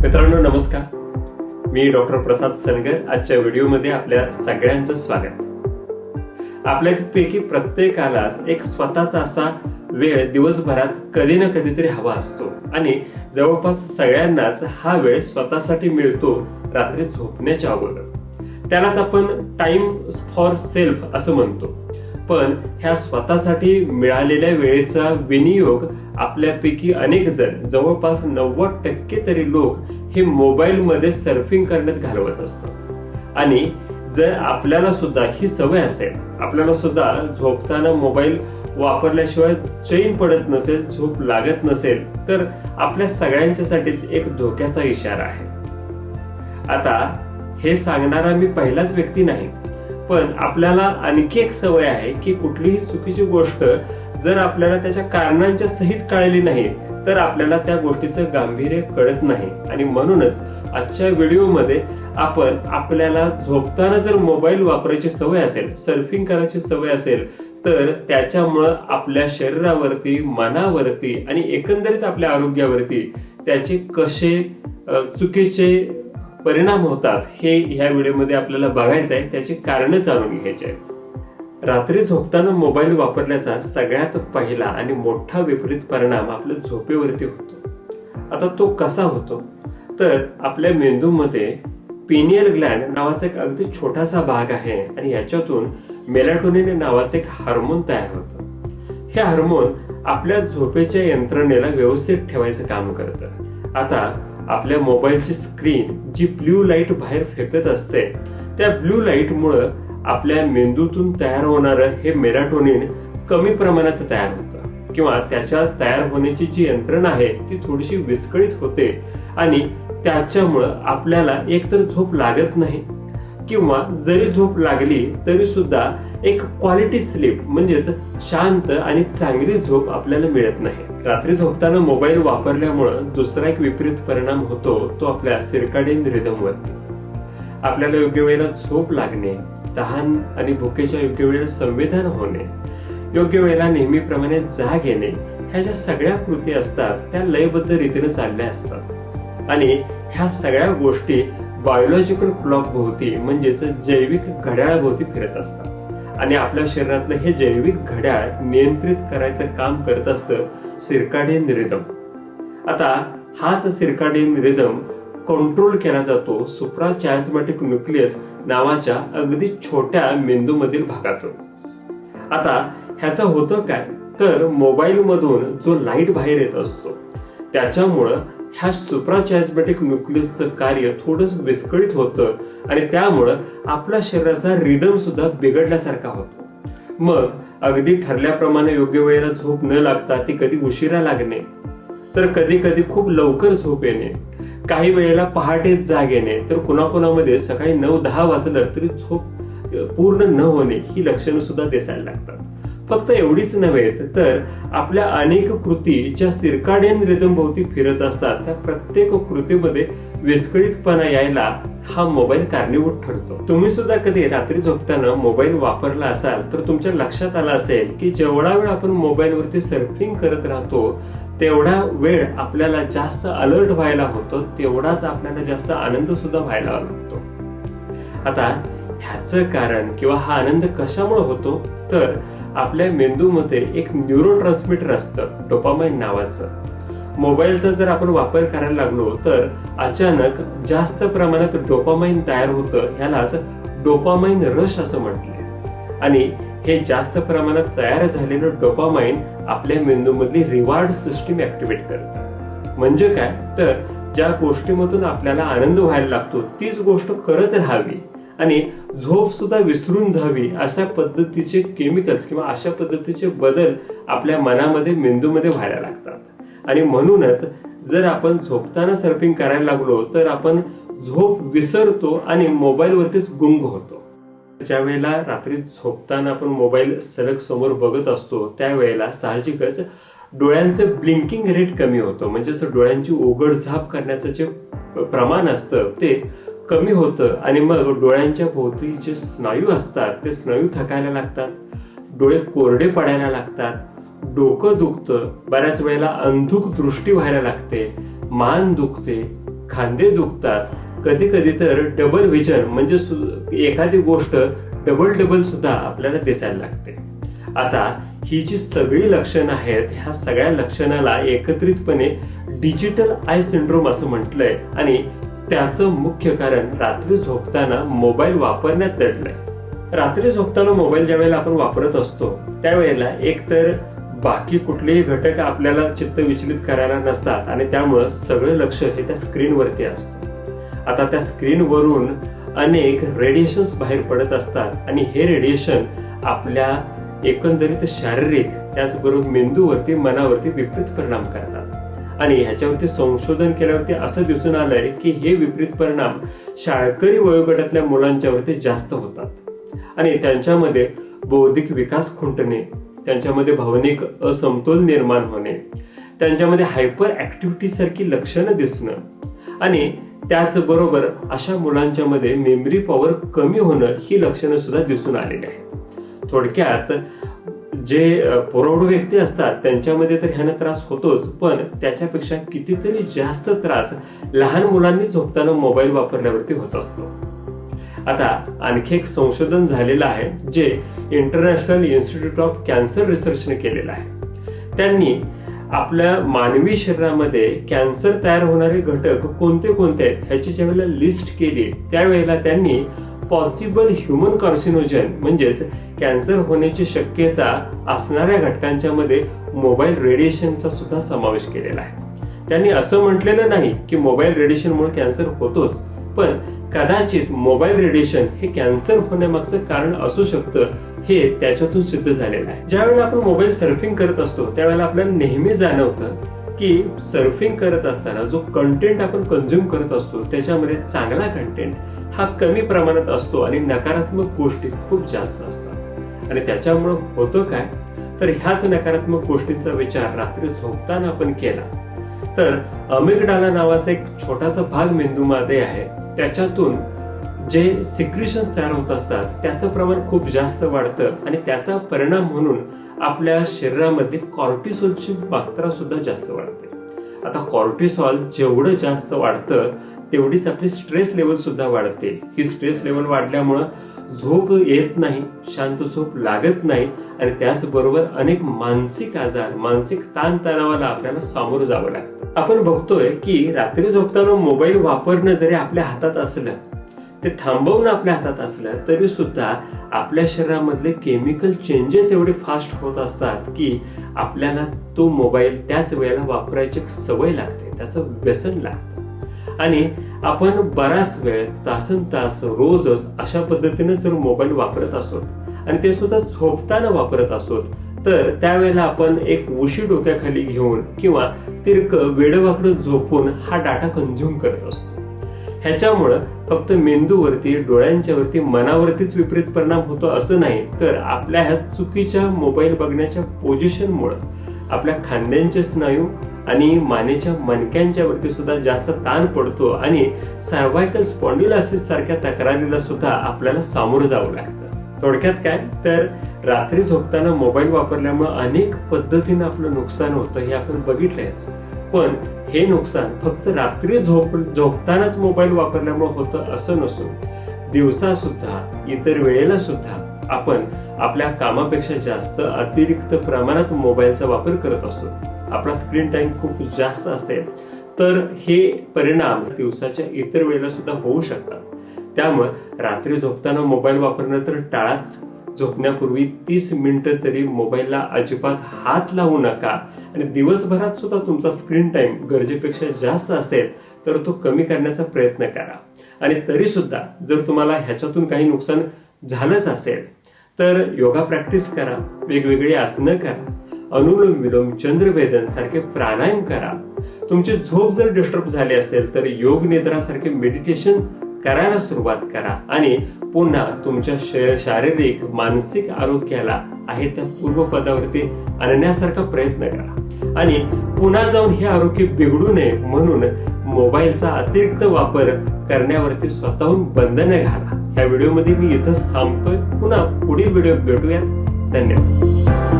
मित्रांनो नमस्कार. मी डॉक्टर प्रसाद सनगर आजच्या व्हिडिओमध्ये आपल्या सगळ्यांचं स्वागत. आपल्यापैकी प्रत्येकालाच एक स्वतःचा असा वेळ दिवसभरात कधी ना कधीतरी हवा असतो. आणि जवळपास सगळ्यांनाच हा वेळ स्वतःसाठी मिळतो रात्री झोपण्याच्या अगोदर. त्यालाच आपण टाइम फॉर सेल्फ असं म्हणतो. पण ह्या स्वतःसाठी मिळालेल्या वेळेचा विनियोग आपल्यापैकी अनेक जण जवळपास नव्वद टक्के तरी लोक हे मोबाईलमध्ये सर्फिंग करण्यात घालवत असतात. आणि जर आपल्याला सुद्धा ही सवय असेल आपल्याला सुद्धा झोपताना मोबाईल वापरल्याशिवाय चैन पडत नसेल झोप लागत नसेल तर आपल्या सगळ्यांच्यासाठीच एक धोक्याचा इशारा आहे. आता हे सांगणारा मी पहिलाच व्यक्ती नाही पण आपल्याला आणखी एक सवय आहे की कुठलीही चुकीची गोष्ट जर आपल्याला त्याच्या कारणांच्या सहित कळली नाही तर आपल्याला त्या गोष्टीचं गांभीर्य कळत नाही. आणि म्हणूनच आजच्या व्हिडिओमध्ये आपण आपल्याला झोपताना जर मोबाईल वापरायची सवय असेल सर्फिंग करायची सवय असेल तर त्याच्यामुळं आपल्या शरीरावरती मनावरती आणि एकंदरीत आपल्या आरोग्यावरती त्याचे कसे चुकीचे परिणाम होतात हे ह्या व्हिडिओमध्ये आपल्याला बघायचं आहे. त्याची कारणं जाणून घ्यायची आहेत. रात्री झोपताना मोबाईल वापरल्याचा सगळ्यात पहिला आणि मोठा विपरीत परिणाम आपल्या झोपेवरती होतो. आता तो कसा होतो? तर आपल्या मेंदूमध्ये पिनियल ग्लँड नावाचा एक अगदी छोटासा भाग आहे आणि याच्यातून मेलाटोनिन नावाचे एक हार्मोन तयार होतं. हे हार्मोन आपल्या झोपेच्या यंत्रणेला व्यवस्थित ठेवायचं काम करतं. आता आपल्या मोबाईलची स्क्रीन जी ब्ल्यू लाइट बाहेर फेकत असते त्या ब्ल्यू लाईटमुळं आपल्या मेंदूतून तयार होणारं हे मेराटोनिन कमी प्रमाणात तयार होतं. किंवा त्याच्या तयार होण्याची जी यंत्रणा आहे ती थोडीशी विस्कळीत होते आणि त्याच्यामुळं आपल्याला एकतर झोप लागत नाही किंवा जरी झोप लागली तरी सुद्धा एक क्वालिटी स्लीप म्हणजेच शांत आणि चांगली झोप आपल्याला मिळत नाही. रात्री झोपताना मोबाईल वापरल्यामुळं दुसरा एक विपरीत परिणाम होतो तो आपल्या सिरकाडियन रिदमवरती आपल्याला योग्य वेळेला झोप लागणे तहान आणि भुकेच्या योग्य वेळेला संवेदन होणे योग्य वेळेला नेहमीप्रमाणे जाग येणे ह्या ज्या सगळ्या कृती असतात त्या लयबद्ध रीतीने चालल्या असतात. आणि ह्या सगळ्या गोष्टी बायोलॉजिकल क्लॉक भोवती म्हणजेच जैविक घड्याळाभोवती फिरत असतात. आणि आपल्या शरीरातलं हे जैविक घड्याळ नियंत्रित करायचं काम करत असतं सिरकाडियन रिदम. आता हाच सिरकाडियन रिदम कंट्रोल केला जातो सुप्रा चार्जमॅटिक न्यूक्लियस नावाच्या अगदी छोट्या मेंदूमधील भागातून. आता ह्याचं होतं काय? तर मोबाईल मधून जो लाइट बाहेर येत असतो त्याच्यामुळं ह्या सुप्राचायझमॅटिक न्यूक्लियसचं कार्य थोडंसं विस्कळीत होतं आणि त्यामुळं आपल्या शरीराचा रिदम सुद्धा बिघडल्यासारखा होतो. मग अगदी ठरल्याप्रमाणे योग्य वेळेला झोप न लागता ती कधी उशिरा लागणे तर कधी कधी खूप लवकर झोप येणे काही वेळेला पहाटे जाग येणे तर कुणाकुणामध्ये सकाळी नऊ दहा वाजलं तरी झोप पूर्ण न होणे ही लक्षणं सुद्धा दिसायला लागतात. फक्त एवढीच नव्हे तर आपल्या अनेक कृती ज्या सिरकाडियन रिदम भोवती फिरत असतात त्या प्रत्येक कृतीमध्ये विस्कळीतपणा यायला हा मोबाईल कारणीभूत ठरतो. तुम्ही सुद्धा कधी रात्री झोपताना मोबाईल वापरला असाल तर तुमच्या लक्षात आलं असेल की जेवढा वेळ आपण मोबाईलवरती सर्फिंग करत राहतो तेवढा वेळ आपल्याला जास्त अलर्ट व्हायला होतो तेवढाच आपल्याला जास्त आनंद सुद्धा व्हायला लागतो. आता ह्याचं कारण किंवा हा आनंद कशामुळे होतो? तर आपल्या मेंदूमध्ये एक न्यूरो ट्रान्समीटर असतं डोपामाइन नावाचं. मोबाईलचा जर आपण वापर करायला लागलो तर अचानक जास्त प्रमाणात डोपामाइन तयार होतं ह्यालाच डोपामाइन रश असं म्हटले. आणि हे जास्त प्रमाणात तयार झालेलं डोपामाइन आपल्या मेंदूमधली रिवॉर्ड सिस्टीम ऍक्टिव्हेट करतात म्हणजे काय? तर ज्या गोष्टीमधून आपल्याला आनंद व्हायला लागतो तीच गोष्ट करत राहावी. आणि झोप सुद्धा विसरून जावी अशा पद्धतीचे केमिकल्स किंवा अशा पद्धतीचे बदल आपल्या मनामध्ये मेंदूमध्ये व्हायला लागतात. आणि म्हणूनच जर आपण झोपताना सर्फिंग करायला लागलो तर आपण झोप विसरतो आणि मोबाईलवरतीच गुंग होतो. ज्या वेळेला रात्री झोपताना आपण मोबाईल सलग समोर बघत असतो त्यावेळेला साहजिकच डोळ्यांचं ब्लिंकिंग रेट कमी होतं. म्हणजेच डोळ्यांची उघडझाप करण्याचं जे प्रमाण असतं ते कमी होतं आणि मग डोळ्यांच्या भोवती जे स्नायू असतात ते स्नायू थकायला लागतात. डोळे कोरडे पडायला लागतात. डोकं दुखतं. बऱ्याच वेळेला अंधुक दृष्टी व्हायला लागते. मान दुखते. खांदे दुखतात. कधी कधी तर डबल विजन म्हणजे सु- एखादी गोष्ट डबल डबल सुद्धा आपल्याला दिसायला लागते. आता ही जी सगळी लक्षणं आहेत ह्या सगळ्या लक्षणाला एकत्रितपणे डिजिटल आय सिंड्रोम असं म्हटलंय. आणि त्याचं मुख्य कारण रात्री झोपताना मोबाईल वापरण्यात दडलंय रात्री झोपताना मोबाईल ज्या वेळेला आपण वापरत असतो त्यावेळेला एकतर बाकी कुठलेही घटक आपल्याला चित्त विचलित करायला नसतात आणि त्यामुळं सगळं लक्ष हे त्या स्क्रीनवरती असतं. आता त्या स्क्रीनवरून अनेक रेडिएशन्स बाहेर पडत असतात आणि हे रेडिएशन आपल्या एकंदरीत शारीरिक त्याचबरोबर मेंदूवरती मनावरती विपरीत परिणाम करतात. आणि ह्याच्यावरती संशोधन केल्यावरती असं दिसून आलंय की हे विपरीत परिणाम शाळकरी वयोगटातल्या मुलांच्यावरती जास्त होतात. आणि त्यांच्यामध्ये बौद्धिक विकास खुंटणे त्यांच्यामध्ये भावनिक असमतोल निर्माण होणे त्यांच्यामध्ये हायपर ऍक्टिव्हिटी सारखी लक्षणं दिसणं आणि त्याचबरोबर अशा मुलांच्या मध्ये मेमरी पॉवर कमी होणं ही लक्षणं सुद्धा दिसून आलेली आहेत. थोडक्यात जे प्रौढ व्यक्ती असतात त्यांच्यामध्ये तर ह्यानं त्रास होतोच पण त्याच्यापेक्षा कितीतरी जास्त त्रास लहान मुलांनी झोपताना मोबाईल वापरल्यावरती होत असतो. आता आणखी एक संशोधन झालेलं आहे जे इंटरनॅशनल इन्स्टिट्यूट ऑफ कॅन्सर रिसर्चने केलेलं आहे. त्यांनी आपल्या मानवी शरीरामध्ये कॅन्सर तयार होणारे घटक कोणते कोणते आहेत ह्याची ज्यावेळेला लिस्ट केली त्यावेळेला त्यांनी पॉसिबल ह्युमन कार्सिनोजन म्हणजेच कॅन्सर होण्याची शक्यता असणाऱ्या घटकांच्या मध्ये मोबाईल रेडिएशनचा सुद्धा समावेश केलेला आहे. त्यांनी असं म्हटलेलं नाही की मोबाईल रेडिएशनमुळे कॅन्सर होतोच पण कदाचित मोबाईल रेडिएशन हे कॅन्सर होण्यामागचं कारण असू शकतं हे त्याच्यातून सिद्ध झालेलं आहे. ज्यावेळेला आपण मोबाईल सर्फिंग करत असतो त्यावेळेला आपल्याला नेहमी जाणवतं की सर्फिंग करत असताना जो कंटेंट आपण कन्झ्युम करत असतो त्याच्यामध्ये चांगला कंटेंट हा कमी प्रमाणात असतो आणि नकारात्मक गोष्टी खूप जास्त असतात. आणि त्याच्यामुळं होतं काय? तर ह्याच नकारात्मक गोष्टींचा विचार रात्री झोपताना आपण केला. तर अमिगडाला नावाचा एक छोटासा भाग मेंदूमध्ये आहे. त्याच्यातून जे सिक्रिशन्स तयार होत असतात त्याचं प्रमाण खूप जास्त वाढतं आणि त्याचा परिणाम म्हणून आपल्या शरीरामध्ये कॉर्टिसोलची मात्रा सुद्धा जास्त वाढते. आता कॉर्टिसॉल जेवढं जास्त वाढतं तेवढीच आपली स्ट्रेस लेवल सुद्धा वाढते. ही स्ट्रेस लेवल वाढल्यामुळं झोप येत नाही शांत झोप लागत नाही आणि त्याचबरोबर अनेक मानसिक आजार मानसिक ताणतणावाला आपल्याला सामोरं जावं लागतं. आपण बघतोय की रात्री झोपताना मोबाईल वापरणं जरी आपल्या हातात असलं ते थांबवून आपल्या हातात असलं तरी सुद्धा आपल्या शरीरामधले केमिकल चेंजेस एवढे फास्ट होत असतात की आपल्याला तो मोबाईल त्याच वेळेला वापरायची सवय लागते त्याचं व्यसन लागतं. आणि आपण बराच वेळ तासन तास रोजच अशा पद्धतीने जर मोबाईल वापरत असोत आणि ते सुद्धा झोपताना वापरत असोत तर त्यावेळेला आपण एक उशी डोक्याखाली घेऊन किंवा तिरकं वेडवाकडं झोपून हा डाटा कन्झ्युम करत असतो. ह्याच्यामुळं फक्त मेंदूवरती डोळ्यांच्या वरती मनावरतीच विपरीत परिणाम होतो असं नाही तर आपल्या ह्या चुकीच्या मोबाईल बघण्याच्या पोझिशनमुळं आपल्या खांद्यांचे स्नायू आणि मानेच्या मणक्यांच्या वरती सुद्धा जास्त ताण पडतो आणि सर्वायकल स्पॉन्डिलासिस सारख्या तक्रारीला सुद्धा आपल्याला सामोरं जावं लागतं. थोडक्यात काय? तर रात्री झोपताना मोबाईल वापरल्यामुळे अनेक पद्धतीनं आपलं नुकसान होतं हे आपण बघितलंयच. पण हे नुकसान फक्त रात्री झोप झोपतानाच मोबाईल वापरल्यामुळे होतं असं नसून दिवसा सुद्धा इतर वेळेला सुद्धा आपण आपल्या कामापेक्षा जास्त अतिरिक्त प्रमाणात मोबाईलचा वापर करत असतो आपला स्क्रीन टाइम खूप जास्त असेल तर हे परिणाम दिवसाच्या इतर वेळेला सुद्धा होऊ शकतात. त्यामुळे रात्री झोपताना मोबाईल वापरणं तर टाळाच. झोपण्यापूर्वी तीस मिनिटं तरी मोबाईलला अजिबात हात लावू नका. आणि दिवसभरात सुद्धा तुमचा स्क्रीन टाइम गरजेपेक्षा जास्त असेल तर तो कमी करण्याचा प्रयत्न करा. आणि तरी सुद्धा जर तुम्हाला ह्याच्यातून काही नुकसान झालंच असेल तर योगा प्रॅक्टिस करा वेगवेगळी आसनं करा अनुलोम विलोम चंद्रभेदन सारखे प्राणायाम करा. तुमची झोप जर डिस्टर्ब झाली असेल तर योग निद्रा सारखे मेडिटेशन करायला सुरुवात करा. आणि पुन्हा तुमच्या श- शारीरिक मानसिक आरोग्याला आहे त्या पूर्वपदावरती आणण्यासारखा प्रयत्न करा. आणि पुन्हा जाऊन हे आरोग्य बिघडू नये म्हणून मोबाईलचा अतिरिक्त वापर करण्यावरती स्वतःहून बंधने घाला. ह्या व्हिडिओमध्ये मी इथं थांबतोय. पुन्हा पुढील व्हिडिओ भेटूयात. धन्यवाद.